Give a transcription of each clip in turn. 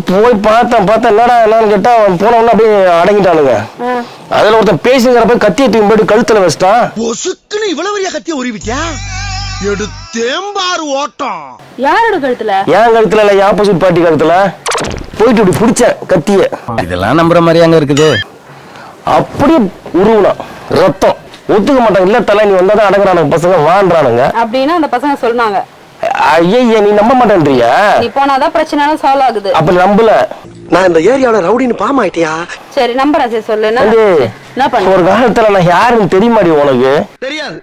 போய் பார்த்தேன் பார்த்தேன். என்னடா என்னன்னு கேட்டா அவன் போனவொன்னு அப்படியே அடங்கிட்டானுங்க. அதுல ஒருத்தன் பேசுங்கிறப்ப கத்தியை தூக்கி போயிட்டு கழுத்துல வச்சிட்டான். பொசுக்குன்னு இவ்வளவு பெரிய கத்திய உருவிட்டியா? எடுத்தேம்பாரு ஓட்டம். யாரோட கழுத்துல? என் கழுத்துல இல்ல ஆப்போசிட் பார்ட்டி கழுத்துல. போயிட்டு இப்படி பிடிச்சேன் கத்திய. இதெல்லாம் நம்புற மாதிரி அங்க இருக்குது. அப்படியே உருவலாம் ரத்தம். ஒத்துக்க மாட்டாங்க இல்ல தலை நீ வந்தாதான் அடங்குறானுங்க பசங்க வான்றானுங்க. அப்படின்னு அந்த பசங்க சொன்னாங்க. ஐய நீ நம்ப மாட்டேன்றியா. நீ போனாதான் பிரச்சனை சால்வ் ஆகுது. அப்ப நம்பல. நான் இந்த ஏரியாவுல ரவுடின்னு பாமாயிட்டியா சரி நம்புறேன் சரி சொல்லு என்ன? பண்ண? ஒரு காலத்துல நான் யாருன்னு தெரியுமாடி உனக்கு? தெரியாது.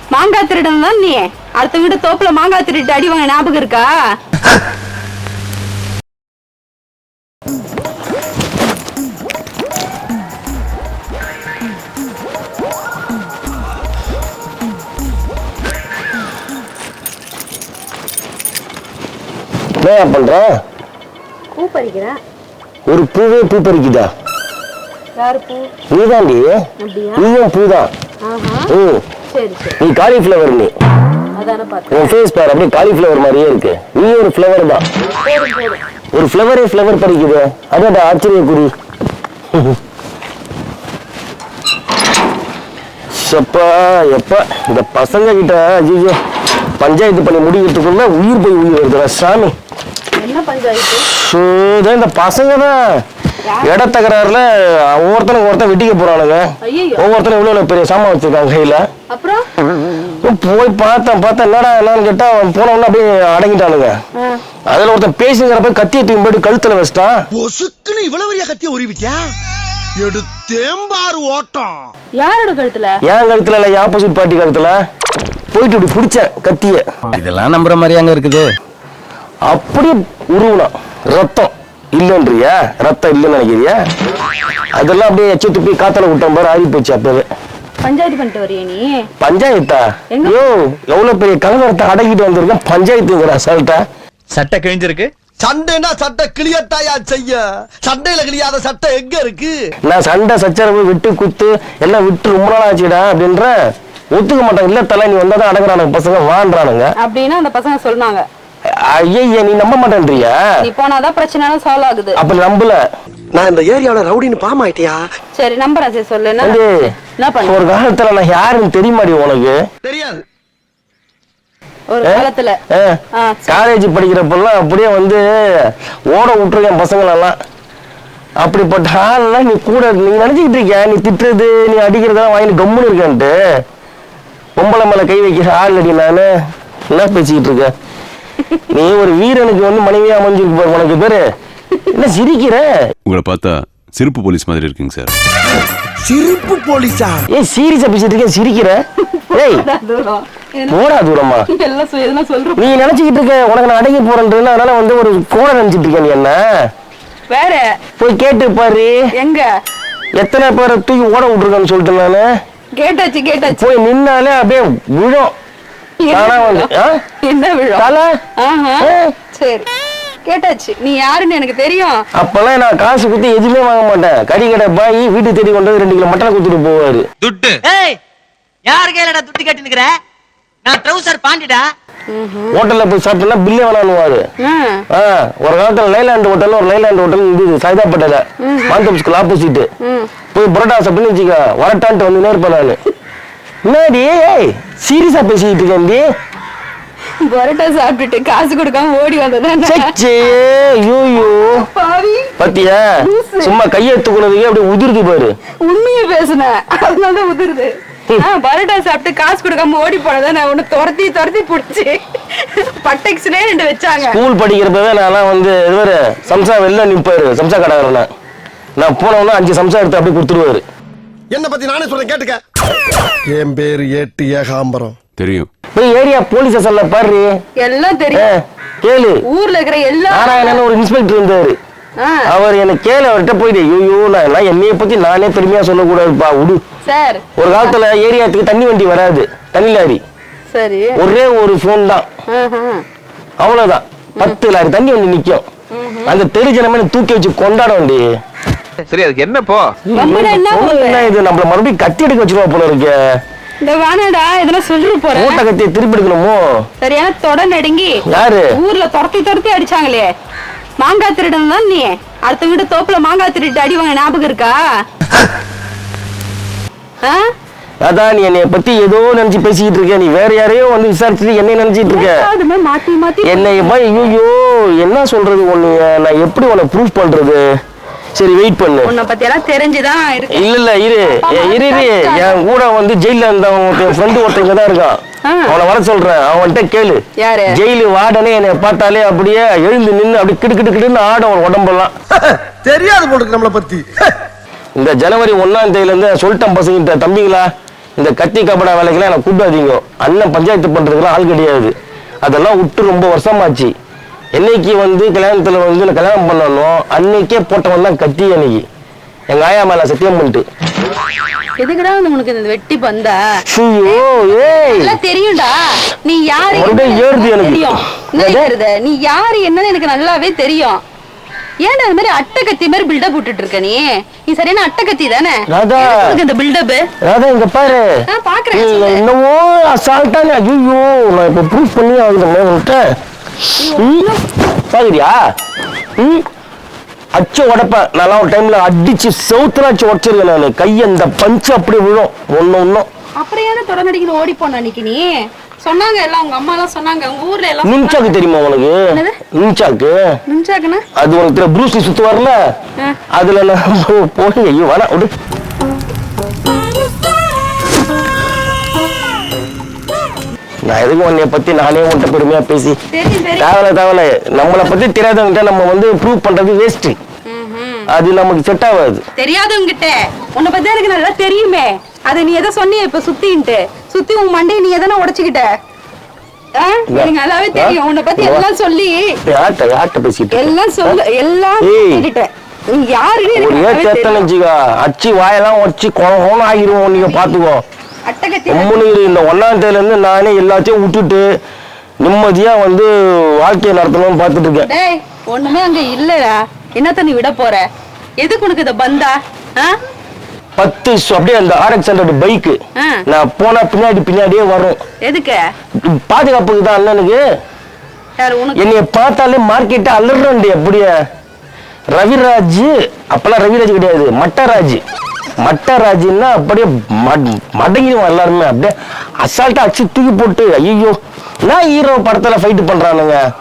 மாங்காய் திருடன் தான் நீ? அடுத்த வீடு தோப்புல மாங்காய் திருட்டு அடி வாங்க ஞாபகம் இருக்கா? என்ன பண்ற? பூ பறிக்கிறேன் ஒரு பூவே பூ பறிக்குதா? நீதாண்டி. நீயும் பூதான் ம் நீ காலிஃப்ளவர் நீ. உன் ஃபேஸ் பாரு அப்படியே காலிஃப்ளவர் மாதிரியே இருக்கு. நீ ஒரு ஃப்ளவர் தான். ஒரு ஃப்ளவரே ஃப்ளவர் பறிக்குது. அதான் ஆச்சரியக்குறி. சப்பா எப்ப இந்த பசங்க கிட்ட ஐயோ பஞ்சாயத்து பண்ணி முடிக்கிறதுக்குள்ள உயிர் போய் உயிர் வருதுடா சாமி. என்ன பஞ்சாயத்து? ஸோ இதான் இந்த பசங்க தான் இட தகராறுல ஒவ்வொருத்தனுக்கு ஒருத்தன் வெட்டிக்க போறானுங்க ஐயோ ஒவ்வொருத்தனும் இவ்வளவு பெரிய சாமான் வச்சிருக்காங்க கையில. அப்புறம்? போய் பார்த்தேன் பார்த்தேன் என்னடா என்னன்னு கேட்டா அவன் போனவொன்னு அப்படியே அடங்கிட்டானுங்க அதுல ஒருத்தன் பேசுங்கிறப்ப கத்தியை தூக்கி போயிட்டு கழுத்துல வச்சிட்டான். பொசுக்குன்னு இவ்வளவு பெரிய கத்திய உருவிட்டியா? எடுத்தேம்பாரு ஓட்டம். யாரோட கழுத்துல? என் கழுத்துல இல்ல ஆப்போசிட் பார்ட்டி கழுத்துல. போயிட்டு இப்படி பிடிச்சேன் கத்திய. இதெல்லாம் நம்புற மாதிரி அங்க இருக்குது. அப்படியே உருவலாம் ரத்தம் இல்லைன்றியா? ரத்தம் இல்லைன்னு நினைக்கிறியா? அதெல்லாம் அப்படியே எச்ச துப்பி காத்தல விட்டோம் பாரு ஆறி போச்சு அப்பவே. பஞ்சாயத்து பண்ணிட்டு வரியா நீ? பஞ்சாயத்தா? ஐயோ எவ்வளவு பெரிய கலவரத்தை அடக்கிட்டு வந்திருக்கேன். பஞ்சாயத்துங்கிற அசால்ட்டா சட்டை கிழிஞ்சிருக்கு. சண்டைனா சட்டை கிளியத்தாயா செய்ய? சண்டையில கிளியாத சட்டை எங்க இருக்கு? நான் சண்டை சச்சரவு விட்டு குத்து எல்லாம் விட்டு ரொம்ப நாள் ஆச்சுடா அப்படின்ற? ஒத்துக்க மாட்டாங்க இல்ல தலை நீ வந்தாதான் அடங்குறானுங்க பசங்க வான்றானுங்க. அப்படின்னு அந்த பசங்க சொன்னாங்க ஐய நீ நம்ப மாட்டேன்றியா? நீ போனாதான் பிரச்சனை சால்வ் ஆகுது. அப்ப நம்பல. நான் இந்த ஏரியாவுல ரவுடின்னு பாமாயிட்டியா சரி நம்புறேன் சரி சொல்லு. என்ன பண்ண? ஒரு காலத்துல நான் யாருன்னு தெரியுமாடி உனக்கு? தெரியாது. ஒரு காலத்துல. காலேஜ் படிக்கிறப்பெல்லாம் அப்படியே வந்து ஓட விட்டுருக்கேன் பசங்களெல்லாம். அப்படிப்பட்ட ஆள்லாம் நீ கூட நீ நினைச்சுக்கிட்டு இருக்கியா? நீ திட்டுறது நீ அடிக்கிறதெல்லாம் வாங்கி கம்முன்னு இருக்கேன்ட்டு. பொம்பளை மேல கை வைக்கிற ஆள் அடி நானு. என்ன பேசிக்கிட்டு இருக்க? நீ ஒரு வீரனுக்கு வந்து மனைவியா அமைஞ்சிருக்கு பாரு உனக்கு பேரு. என்ன சிரிக்கிற? உங்களை பார்த்தா சிறப்பு போலீஸ் மாதிரி இருக்குங்க சார். சிரிப்பு போலீஸா? ஏய் சீரியஸா பேசிட்டு இருக்கேன் சிரிக்கிற? ஏய் போடா தூரமா. எல்லாம் சொ- எதனா சொல்ற? நீ நினைச்சுக்கிட்டு இருக்க உனக்கு நான் அடங்கி போறேன்றது அதனால வந்து ஒரு கூட நினைச்சிட்டு இருக்க நீ என்ன? வேற? போய் கேட்டு பாரு. எங்க? எத்தனை பேரை தூக்கி ஓட விட்டுருக்கேன்னு சொல்லிட்டு நானு. கேட்டாச்சு கேட்டாச்சு. போய் நின்னாலே அப்படியே விழும்? என்ன? விழும். சரி. கேட்டாச்சு. நீ யாருன்னு எனக்கு தெரியும். அப்பெல்லாம் நான் காசு குத்தி எதுவுமே வாங்க மாட்டேன். கறி கடை பாய் வீட்டுக்கு தேடி கொண்டு வந்து ரெண்டு கிலோ மட்டனை குத்துட்டு போவாரு. துட்டு. ஏய் யாரு கையிலடா துட்டி கட்டி நிக்கிற நான் ட்ரௌசர் பாண்டிடா. ஹோட்டல்ல போய் சாப்பிட்டோம்னா பில்லே. ஆ, ஒரு காலத்துல லைலாண்ட் ஹோட்டல் ஒரு லைலாண்ட் ஹோட்டல் இருந்தது. சைதாப்பேட்டையில ஸ்கூல் ஆப்போசிட் போய் பரோட்டா சாப்பிட்டுன்னு வச்சுக்க வரட்டான்ட்டு வந்து இருப்பேன் நானு. என்னடி? ஏய் சீரியஸா பேசிக்கிட்டு இருக்கேன் பரோட்டா சாப்பிட்டுட்டு காசு கொடுக்காம ஓடி வந்ததான் ஐயோ பாவி. பாத்தியா? சும்மா கையை தூக்குனதுக்கே அப்படியே உதிர்ந்து பாரு. உண்மையை பேசுனேன் அதனாலதான் உதிருது. பரோட்டா சாப்பிட்டு காசு கொடுக்காம ஓடி போனதான் நான் உன்னை துரத்தி துரத்தி பிடிச்சி பட்டெக்ஸ்னே ரெண்டு வச்சாங்க. ஸ்கூல் படிக்கிறப்பவே நான்லாம் வந்து இதுவரை சம்சா வெளில நிப்பாரு சம்சா கடைக்காரன. நான் போனவொன்னா அஞ்சு சம்சா எடுத்து அப்படியே கொடுத்துருவாரு என்ன பத்தி நானே சொல்றேன் கேட்டுக்க. என் பேரு ஏட்டு ஏகாம்பரம். தெரியும். போய் ஏரியா போலீஸ் ஸ்டேஷன்ல பாரு. எல்லாம் தெரியும். கேளு. ஊர்ல இருக்கிற எல்லா நாராயணன் ஒரு இன்ஸ்பெக்டர் இருந்தாரு. அவர் எனக்கு கேளு அவர்கிட்ட போயிட்டு ஐயோ நான் எல்லாம் என்னைய பத்தி நானே பெருமையா சொல்லக்கூடாதுப்பா. விடு சார். ஒரு காலத்துல ஏரியாத்துக்கு தண்ணி வண்டி வராது. தண்ணி லாரி. சரி. ஒரே ஒரு ஃபோன் தான். அவ்வளவுதான். பத்து லாரி தண்ணி வண்டி நிக்கும். அந்த தெரு ஜனமே என்னை தூக்கி வச்சு கொண்டாட வண்டி சரி. அதுக்கு என்ன போ? என்ன? என்ன இது? நம்மள மறுபடியும் கத்தி எடுக்க வச்சிருவா போல இருக்கு. இந்த வேணாடா இதெல்லாம் சொல்லிட்டு போறேன் மூட்டை கத்தியை திருப்பி எடுக்கணுமோ? சரியான தொட நடுங்கி யாரு? ஊர்ல துரத்தி துரத்தி அடிச்சாங்களே. மாங்காய் திருடன் தான் நீ. அடுத்த வீடு தோப்புல மாங்காய் திருட்டு அடி வாங்க ஞாபகம் இருக்கா? அதான் நீ என்னைய பத்தி ஏதோ நினைச்சு பேசிக்கிட்டு இருக்க. நீ வேற யாரையோ வந்து விசாரிச்சுட்டு என்னை நினைச்சிட்டு இருக்க. அது மாதிரி மாத்தி மாத்தி என்னை போய் ஐயோ என்ன சொல்றது ஒண்ணு நான் எப்படி உன்னை ப்ரூஃப் பண்றது? சரி வெயிட் பண்ணு. உன்னை பத்தி எல்லாம் தெரிஞ்சுதான் இருக்கு. இல்ல இல்ல இரு. ஏ, இரு இரு. என் கூட வந்து ஜெயில இருந்தவன் என் ஃப்ரெண்டு ஒருத்தங்க தான் இருக்கான். அவனை வர சொல்றேன். அவன்கிட்ட கேளு. யாரு? ஜெயிலு வார்டனே என்னை பார்த்தாலே அப்படியே எழுந்து நின்னு அப்படி கிடு கிடு கிடுன்னு ஆடும் அவன் உடம்பெல்லாம். தெரியாது போட்டுருக்கு நம்மளை பத்தி. இந்த ஜனவரி ஒன்னாம் தேதியில இருந்து சொல்லிட்டேன் பசங்கிட்ட தம்பிங்களா இந்த கத்தி கபடா வேலைக்கெல்லாம் எனக்கு கூப்பிடாதீங்க. அண்ணன் பஞ்சாயத்து பண்றதுக்குலாம் ஆள் கிடையாது. அதெல்லாம் விட்டு ரொம்ப வருஷமாச்சு. என்னைக்கு வந்து கல்யாணத்துல வந்து நான் கல்யாணம் பண்ணணும் அன்னைக்கே போட்டவன் தான் கத்தி அன்னைக்கு. எங்க ஆயா மேல சத்தியம் பண்ணிட்டு. எதுக்குடா உனக்கு இந்த வெட்டி பந்தா? ஐயோ ஏய். எல்லாம் தெரியும்டா. நீ யாரு? என்னன்னு ஏறுது எனக்கு. தெரியும்? நீ யாரு என்னன்னு எனக்கு நல்லாவே தெரியும். ஏன்டா அது மாதிரி அட்டகத்தி மாதிரி பில்டப் விட்டுட்டு இருக்க நீ? நீ சரியான அட்டகத்தி தானே? ராதா. உனக்கு இந்த பில்டப் ராதா இங்க பாரு. நான் பாக்குறேன். என்னவோ அசால்ட்டா ஐயோ நான் இப்ப ப்ரூஃப் பண்ணி ஆகுதுமே உன்கிட்ட. பாக்குறியா ம்? அச்சு உடைப்பேன் நான் ஒரு டைம்ல அடிச்சு செவுத்துல அச்சு உடச்சிருக்கேன் நான். கை அந்த பஞ்சு அப்படியே விழும். ஒண்ணு ஒண்ணும் அப்புறம் ஏன்னா தொடர்நடிக்கணும் ஓடி போன அன்னைக்கு நீ? சொன்னாங்க எல்லாம் உங்க அம்மா எல்லாம் சொன்னாங்க. உங்க ஊர்ல எல்லாம் நுண்சாக்கு தெரியுமா உனக்கு? நுண்சாக்கு நினைச்சாக்கண்ணா அது உனக்கு ப்ரூஸ்லி சுத்து வரல. அதுல போய் ஐயோ வேணாம் விடு. நான் எதுக்கும் உன்னைய பத்தி நானே உன்கிட்ட பெருமையா பேசி? தேவையில்ல தேவையில்ல நம்மளை பத்தி தெரியாதவங்கிட்ட நம்ம வந்து ப்ரூவ் பண்றது வேஸ்ட் அது நமக்கு செட் ஆகாது. தெரியாதவங்கிட்ட. உன்னை பத்தி எனக்கு நல்லா தெரியுமே. அதை நீ எதை சொன்னிய இப்ப சுத்தின்ட்டு? சுத்தி உன் மண்டையை நீ எதனா உடைச்சுக்கிட்ட? எனக்கு நல்லாவே தெரியும். உன்னை பத்தி எல்லாம் சொல்லி. யார்கிட்ட யார்கிட்ட பேசிட்டு இருக்க? எல்லாம் சொல்ல. எல்லாம் நீ யாருன்னு அச்சு வாயெல்லாம் உடச்சி கோணம் ஆகிருவோம். நீங்க பாத்துக்கோ இரு. இந்த ஒன்னாம் தேதியில இருந்து நானே எல்லாத்தையும் விட்டுட்டு நிம்மதியா வந்து வாழ்க்கையை நடத்தணும்னு பார்த்துட்டு இருக்கேன் டேய் ஒண்ணுமே அங்க இல்லடா. என்னத்த நீ விட போற? எதுக்கு உனக்கு இந்த பந்தா? ஆ? பத்து சு- அப்படியே அந்த ஆர்எக்ஸ் ஹண்ட்ரட் பைக்கு ஆ. நான் போனா பின்னாடி பின்னாடியே வரும். எதுக்கு? பாதுகாப்புக்கு தான் அண்ணனுக்கு. யார் உனக்கு? என்னைய பார்த்தாலே மார்க்கெட்டை அலறண்டி அப்படியே. ரவிராஜ் அப்பெல்லாம் ரவிராஜ் கிடையாது மட்டராஜ். மட்டராஜ்னா அப்படியே மட்- மடங்கிடுவான் எல்லாருமே. அப்படியே அசால்ட்டா அடிச்சு தூக்கி போட்டு ஐயோ நான் ஹீரோ படத்துல ஃபைட் பண்றானுங்க?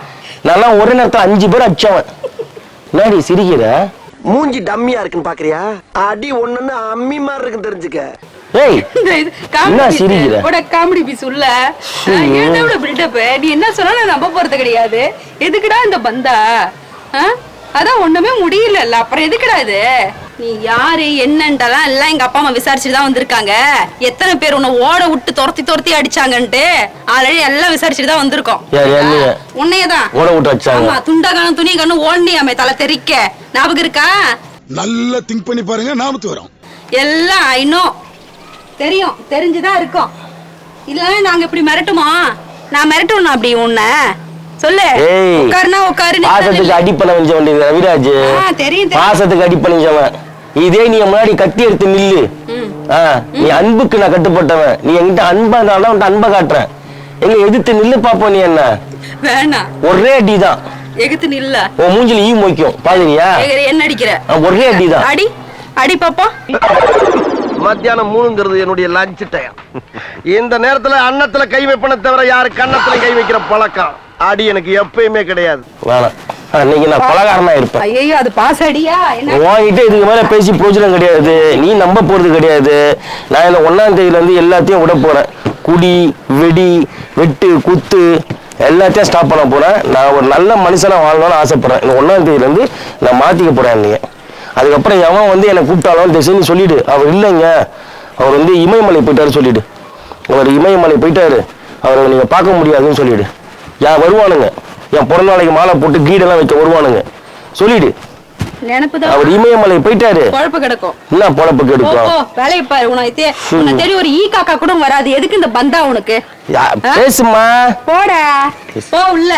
நான்லாம் ஒரே நேரத்துல அஞ்சு பேர் அடிச்சவன். என்னடி சிரிக்கிற? மூஞ்சி டம்மியா இருக்குன்னு பாக்குறியா? அடி ஒண்ணுன்னு அம்மி மாதிரி இருக்குன்னு தெரிஞ்சுக்க. ஏய் இந்த இது என்ன காமெடி சிரிக்கிற? பீஸ், உட காமெடி பீஸ் உள்ள நீ என்ன சொன்னாலும் நம்ப போறது கிடையாது. எதுக்குடா இந்த பந்தா? அதான் ஒண்ணுமே முடியல. அப்புறம் எதுக்குடா இது? நீ யாரு என்னன்ட்டெல்லாம் எல்லாம் எங்க அப்பா அம்மா விசாரிச்சுட்டு தான் வந்திருக்காங்க. எத்தனை பேர் உன்னை ஓட விட்டு துரத்தி துரத்தி அடிச்சாங்கன்ட்டு ஆல்ரெடி எல்லாம் விசாரிச்சுட்டு தான் வந்திருக்கோம். ஓட விட்டு ஆமா துண்டா காணும் துணி காணும் ஓடனியாமே தலை தெறிக்க ஞாபகம் இருக்கா? நல்லா திங்க் பண்ணி பாருங்க நாமத்து வரும். எல்லாம் இன்னும் தெரியும் தெரிஞ்சுதான் இருக்கும். இல்லன்னா நாங்க இப்படி மிரட்டுமா? நான் மிரட்டணும் அப்படி உன்னை? சொல்லு. ஏய் உட்காருனா உட்காரு பாசத்துக்கு அடி பண்ண வச்ச வேண்டியது ரவிராஜ். ஆ, தெரியும், தெரியும். பாசத்துக்கு அடி பண்ணிச்சவன் இதே நீ முன்னாடி கத்தி எடுத்து நில்லு. நீ அன்புக்கு நான் கட்டுப்பட்டவன். நீ என்கிட்ட அன்பா இருந்தாலும் உன்கிட்ட அன்பை காட்டுறேன். எங்க எதிர்த்து நில்லு பாப்போம் நீ என்ன? வேணாம் ஒரே அடிதான் எகுத்து நில்ல. உன் மூஞ்சில ஈ மொய்க்கும். பாக்குறியா என்ன அடிக்கிற? ஒரே அடிதான் அடி. அடி பாப்பா. மத்தியானம் மூணுங்கிறது என்னுடைய லஞ்ச் டைம் இந்த நேரத்துல அன்னத்துல கை வைப்பன தவிர யாரு கன்னத்துல கை வைக்கிற பழக்கம்? அடி எனக்கு எப்பயுமே கிடையாது. வேணாம். அன்னைக்கு நான் பலகாரமா இருப்பேன். ஐயோ அது பாஸ் அடியா என்ன? உன்கிட்ட இதுக்கு மேல பேசி பிரோஜனம் கிடையாது. நீ நம்ப போறது கிடையாது. நான் இந்த ஒன்னாம் தேதியில இருந்து எல்லாத்தையும் விட போறேன். குடி வெடி வெட்டு குத்து எல்லாத்தையும் ஸ்டாப் பண்ண போறேன். நான் ஒரு நல்ல மனுஷனா வாழணும்னு ஆசைப்படுறேன். இந்த ஒன்னாம் தேதியில இருந்து நான் மாத்திக்க போறேன் நீங்க அதுக்கப்புறம் எவன் வந்து என்னை கூப்பிட்டாலும் திசைன்னு சொல்லிடு. அவர் இல்லைங்க. அவர் வந்து இமயமலை போயிட்டாரு சொல்லிடு. அவர் இமயமலை போயிட்டாரு. அவரை நீங்க பார்க்க முடியாதுன்னு சொல்லிடு. யார் வருவானுங்க. என் பிறந்த நாளைக்கு மாலை போட்டு கீடெல்லாம் வைக்க வருவானுங்க. சொல்லிடு. அவர் இமயமலை போயிட்டாரு. குழப்ப கிடக்கும். என்ன பொழப்பு போ கெடுக்கும் வேலையை பாரு உனக்கு. உனக்கு தெரியும் ஒரு ஈ காக்கா கூட வராது. எதுக்கு இந்த பந்தா உனக்கு? பேசுமா போடா. போ உள்ள.